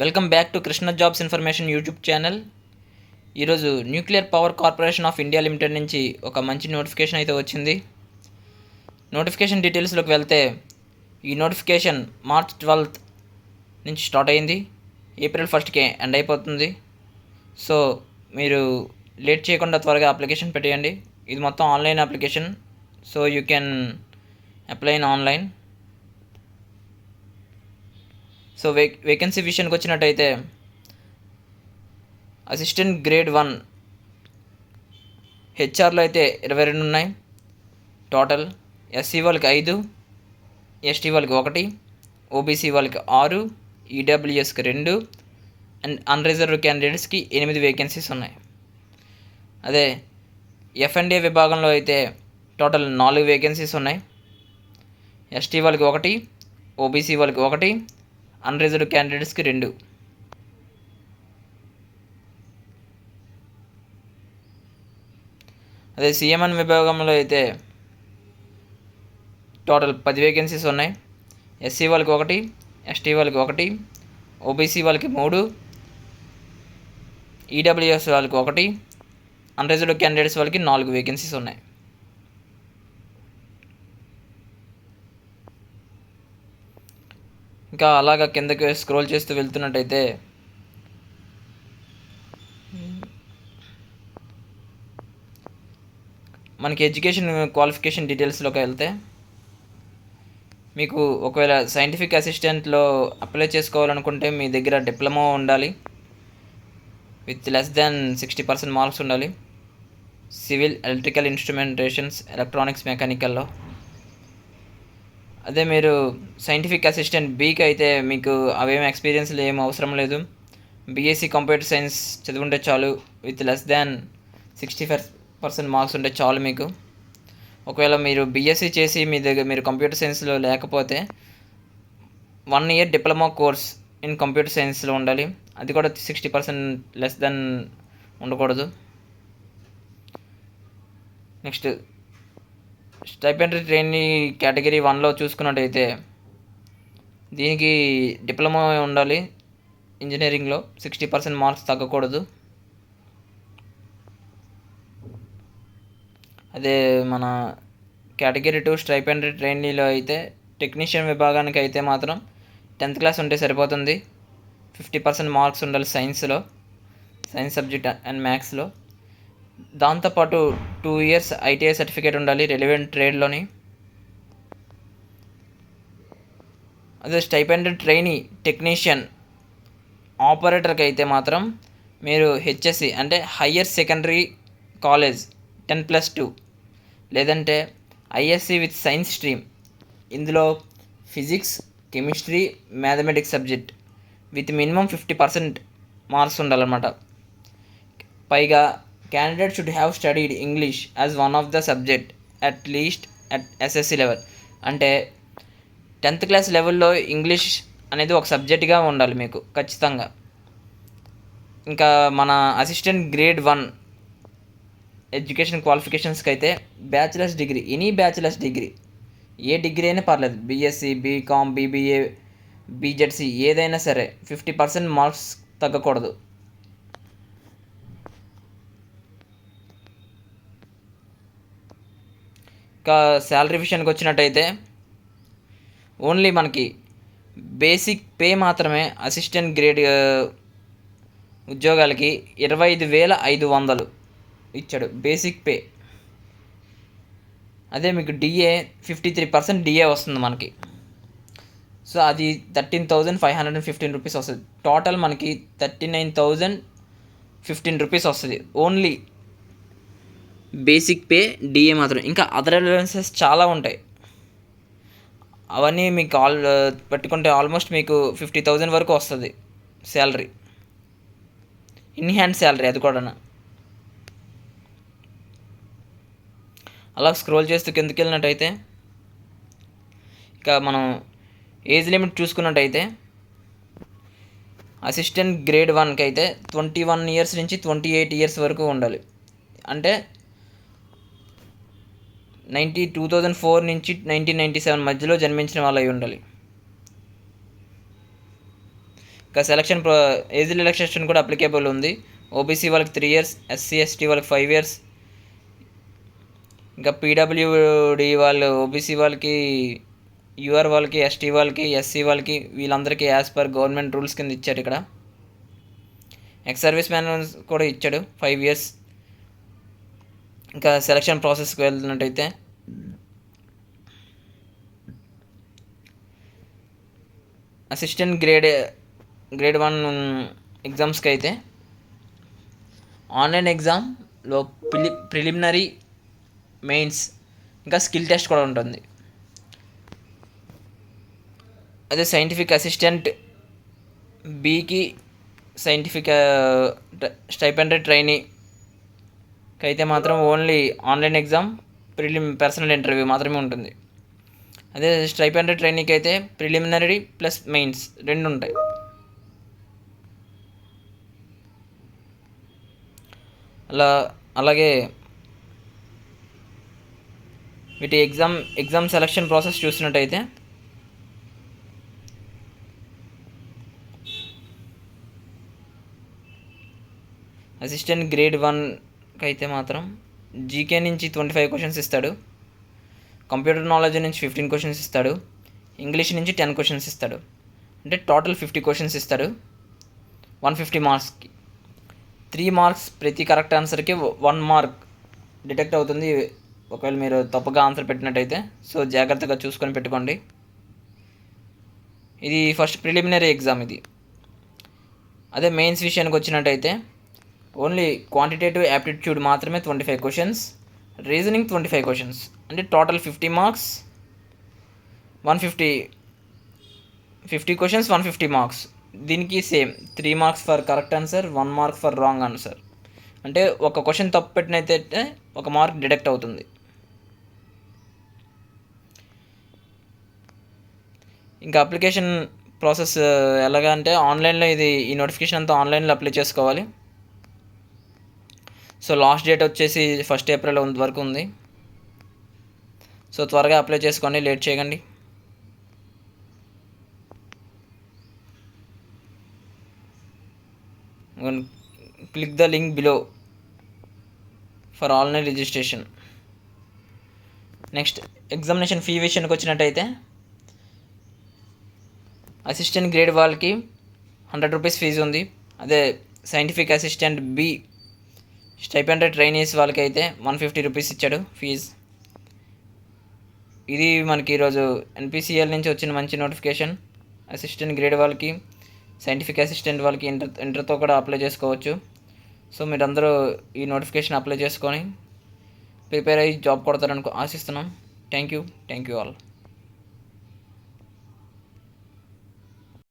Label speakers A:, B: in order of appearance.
A: Welcome back to Krishna jobs information YouTube channel. ఈరోజు nuclear power corporation of India limited నుంచి ఒక మంచి notification అయితే వచ్చింది. నోటిఫికేషన్ డీటెయిల్స్లోకి వెళ్తే ఈ నోటిఫికేషన్ మార్చ్ ట్వెల్త్ నుంచి స్టార్ట్ అయింది. ఏప్రిల్ ఫస్ట్కి ఎండ్ అయిపోతుంది. సో మీరు లేట్ చేయకుండా త్వరగా అప్లికేషన్ పెట్టేయండి. ఇది మొత్తం online application. So you can apply in online. So way vacancy విషయానికి వచ్చినట్టయితే అసిస్టెంట్ గ్రేడ్ వన్ హెచ్ఆర్లో అయితే ఇరవై రెండు ఉన్నాయి. టోటల్ ఎస్సీ వాళ్ళకి ఐదు ఎస్టీ వాళ్ళకి ఒకటి ఓబీసీ వాళ్ళకి ఆరు ఈడబ్ల్యూఎస్కి రెండు అండ్ అన్రిజర్వ్ క్యాండిడేట్స్కి ఎనిమిది వేకెన్సీస్ ఉన్నాయి. అదే ఎఫ్ఎండే విభాగంలో అయితే టోటల్ నాలుగు వేకెన్సీస్ ఉన్నాయి. ఎస్టీ వాళ్ళకి ఒకటి ఓబీసీ వాళ్ళకి ఒకటి అన్రిజర్వ్ క్యాండిడేట్స్కి రెండు. అదే సీఎంఎన్ విభాగంలో అయితే టోటల్ పది వేకెన్సీస్ ఉన్నాయి. ఎస్సీ వాళ్ళకి ఒకటి ఎస్టీ వాళ్ళకి ఒకటి ఓబీసీ వాళ్ళకి మూడు ఈడబ్ల్యూఎస్ వాళ్ళకి ఒకటి అన్రిజర్వ్డ్ క్యాండిడేట్స్ వాళ్ళకి నాలుగు వేకెన్సీస్ ఉన్నాయి. ఇంకా అలాగా కిందకి స్క్రోల్ చేస్తూ వెళ్తున్నట్టయితే. మనకి ఎడ్యుకేషన్ క్వాలిఫికేషన్ డీటెయిల్స్లోకి వెళ్తే మీకు ఒకవేళ సైంటిఫిక్ అసిస్టెంట్లో అప్లై చేసుకోవాలనుకుంటే మీ దగ్గర డిప్లొమా ఉండాలి. With less than sixty percent marks ఉండాలి. సివిల్ ఎలక్ట్రికల్ ఇన్స్ట్రుమెంటేషన్స్ ఎలక్ట్రానిక్స్ మెకానికల్లో. అదే మీరు సైంటిఫిక్ అసిస్టెంట్ బీకి అయితే మీకు అవేం ఎక్స్పీరియన్స్లు ఏం అవసరం లేదు. బీఎస్సీ కంప్యూటర్ సైన్స్ చదువుంటే చాలు with less than sixty five percent marks ఉంటే చాలు మీకు. ఒకవేళ మీరు బీఎస్సీ చేసి మీ దగ్గర మీరు కంప్యూటర్ సైన్స్లో లేకపోతే one year diploma course in computer సైన్స్లో ఉండాలి. అది కూడా సిక్స్టీ పర్సెంట్ లెస్ దెన్ ఉండకూడదు. నెక్స్ట్ స్టైపెండరీ ట్రైనీ కేటగిరీ వన్లో చూసుకున్నట్టయితే దీనికి డిప్లొమా ఉండాలి ఇంజనీరింగ్లో. సిక్స్టీ పర్సెంట్ మార్క్స్ తగ్గకూడదు. అదే మన కేటగిరీ టూ స్టైపెండరీ ట్రైనీలో అయితే టెక్నీషియన్ విభాగానికి అయితే మాత్రం టెన్త్ క్లాస్ ఉంటే సరిపోతుంది. ఫిఫ్టీ పర్సెంట్ మార్క్స్ ఉండాలి సైన్స్లో. సైన్స్ సబ్జెక్ట్ అండ్ మ్యాథ్స్లో. దాంతోపాటు టూ ఇయర్స్ ఐటీఐ సర్టిఫికేట్ ఉండాలి రెలివెంట్ ట్రేడ్లోని. అదే స్టైపెండెడ్ ట్రైనీ టెక్నీషియన్ ఆపరేటర్కి అయితే మాత్రం మీరు హెచ్ఎస్సి అంటే higher secondary college ten plus two లేదంటే ఐఎస్సి విత్ సైన్స్ స్ట్రీమ్. ఇందులో physics chemistry mathematics subject with minimum fifty percent marks ఉండాలన్నమాట. పైగా candidate should have studied English as one of the subject at least at SSC level అంటే tenth class లెవెల్లో English అనేది ఒక సబ్జెక్ట్గా ఉండాలి మీకు ఖచ్చితంగా. ఇంకా మన అసిస్టెంట్ గ్రేడ్ వన్ ఎడ్యుకేషన్ క్వాలిఫికేషన్స్కి అయితే bachelors degree any bachelors degree ఏ డిగ్రీ అయినా పర్లేదు. బీఎస్సీ బీకామ్ బీబీఏ బీజెడ్సీ ఏదైనా సరే ఫిఫ్టీ పర్సెంట్ మార్క్స్ తగ్గకూడదు. ఇంకా శాలరీ విషయానికి వచ్చినట్టయితే ఓన్లీ మనకి బేసిక్ పే మాత్రమే అసిస్టెంట్ గ్రేడ్ ఉద్యోగాలకి ఇరవై ఐదు వేల ఐదు వందలు ఇచ్చాడు బేసిక్ పే. అదే మీకు DA fifty three percent DA వస్తుంది మనకి. సో అది thirteen thousand five hundred and fifteen rupees వస్తుంది. టోటల్ మనకి thirty nine thousand fifteen rupees వస్తుంది. ఓన్లీ బేసిక్ పే డిఏ మాత్రం ఇంకా అదర్ అలవెన్సెస్ చాలా ఉంటాయి. అవన్నీ మీకు ఆల్ పెట్టుకుంటే ఆల్మోస్ట్ మీకు ఫిఫ్టీ థౌజండ్ వరకు వస్తుంది శాలరీ ఇన్ హ్యాండ్ శాలరీ అది కూడా అలా స్క్రోల్ చేస్తూ కిందకి వెళ్ళినట్టయితే ఇక మనం ఏజ్ లిమిట్ చూసుకున్నట్టయితే అసిస్టెంట్ గ్రేడ్ వన్కి అయితే ట్వంటీ వన్ ఇయర్స్ నుంచి ట్వంటీ ఎయిట్ ఇయర్స్ వరకు ఉండాలి. అంటే నైంటీ టూ థౌజండ్ ఫోర్ నుంచి నైన్టీన్ నైంటీ సెవెన్ మధ్యలో జన్మించిన వాళ్ళు అయి ఉండాలి. ఇంకా సెలక్షన్ ప్రో ఏజ్ రిలాక్సేషన్ కూడా అప్లికేబుల్ ఉంది. ఓబీసీ వాళ్ళకి త్రీ ఇయర్స్ ఎస్సీ ఎస్టీ వాళ్ళకి ఫైవ్ ఇయర్స్ ఇంకా పీడబ్ల్యూడి వాళ్ళు ఓబీసీ వాళ్ళకి యూఆర్ వాళ్ళకి ఎస్టీ వాళ్ళకి ఎస్సీ వాళ్ళకి వీళ్ళందరికీ యాజ్ పర్ గవర్నమెంట్ రూల్స్ కింద ఇచ్చారు ఇక్కడ. ఎక్స్ సర్వీస్ మ్యాన్ కూడా ఇచ్చాడు ఫైవ్ ఇయర్స్ ఇంకా సెలక్షన్ ప్రాసెస్కి వెళ్తున్నట్టయితే అసిస్టెంట్ గ్రేడ్ గ్రేడ్ వన్ ఎగ్జామ్స్కి అయితే ఆన్లైన్ ఎగ్జామ్లో ప్రిలి ప్రిలిమినరీ మెయిన్స్ ఇంకా స్కిల్ టెస్ట్ కూడా ఉంటుంది. అదే సైంటిఫిక్ అసిస్టెంట్ బీకి సైంటిఫిక్ స్టైపెండరీ ట్రైనీ అయితే మాత్రం only online exam prelim personal interview మాత్రమే ఉంటుంది. అదే స్టైపెండరీ ట్రైనింగ్ అయితే ప్రిలిమినరీ ప్లస్ మెయిన్స్ రెండు ఉంటాయి. అలా అలాగే వీటి ఎగ్జామ్ ఎగ్జామ్ సెలక్షన్ ప్రాసెస్ చూసినట్టయితే అసిస్టెంట్ గ్రేడ్ వన్ అయితే మాత్రం జీకే నుంచి ట్వంటీ ఫైవ్ క్వశ్చన్స్ ఇస్తాడు. కంప్యూటర్ నాలెడ్జ్ నుంచి ఫిఫ్టీన్ క్వశ్చన్స్ ఇస్తాడు. ఇంగ్లీష్ నుంచి టెన్ క్వశ్చన్స్ ఇస్తాడు. అంటే టోటల్ ఫిఫ్టీ క్వశ్చన్స్ ఇస్తాడు. వన్ ఫిఫ్టీ మార్క్స్కి త్రీ మార్క్స్ ప్రతి కరెక్ట్ ఆన్సర్కి వన్ మార్క్ డిటెక్ట్ అవుతుంది. ఒకవేళ మీరు తప్పుగా ఆన్సర్ పెట్టినట్టయితే సో జాగ్రత్తగా చూసుకొని పెట్టుకోండి. ఇది ఫస్ట్ ప్రిలిమినరీ ఎగ్జామ్ ఇది. అదే మెయిన్స్ విషయానికి వచ్చినట్టయితే ఓన్లీ క్వాంటిటేటివ్ యాప్టిట్యూడ్ మాత్రమే twenty five questions reasoning twenty five questions అంటే total fifty marks one fifty fifty questions one fifty marks దీనికి same three marks for correct answer one mark for wrong answer అంటే ఒక question తప్పు పెట్టినైతే ఒక mark deduct అవుతుంది. ఇంకా application process ఎలాగ అంటే ఆన్లైన్లో ఇది ఈ నోటిఫికేషన్ అంతా ఆన్లైన్లో అప్లై చేసుకోవాలి. సో లాస్ట్ డేట్ వచ్చేసి ఫస్ట్ ఏప్రిల్ వరకు ఉంది. సో త్వరగా అప్లై చేసుకోండి లేట్ చేయకండి. Click the link below for online registration next examination fee విషయానికి వచ్చినట్టయితే అసిస్టెంట్ గ్రేడ్ వాళ్ళకి హండ్రెడ్ రూపీస్ ఫీజు ఉంది. అదే scientific assistant B stipendiary trainees వాళ్ళకి అయితే వన్ ఫిఫ్టీ రూపీస్ ఇచ్చాడు ఫీజ్. ఇది మనకి ఈరోజు ఎన్పిసిఎల్ నుంచి వచ్చిన మంచి నోటిఫికేషన్. అసిస్టెంట్ గ్రేడ్ వాళ్ళకి సైంటిఫిక్ అసిస్టెంట్ వాళ్ళకి ఇంటర్ ఇంటర్తో కూడా అప్లై చేసుకోవచ్చు. సో మీరందరూ ఈ నోటిఫికేషన్ అప్లై చేసుకొని ప్రిపేర్ అయ్యి జాబ్ కొడతారని ఆశిస్తున్నాం. Thank you. Thank you all.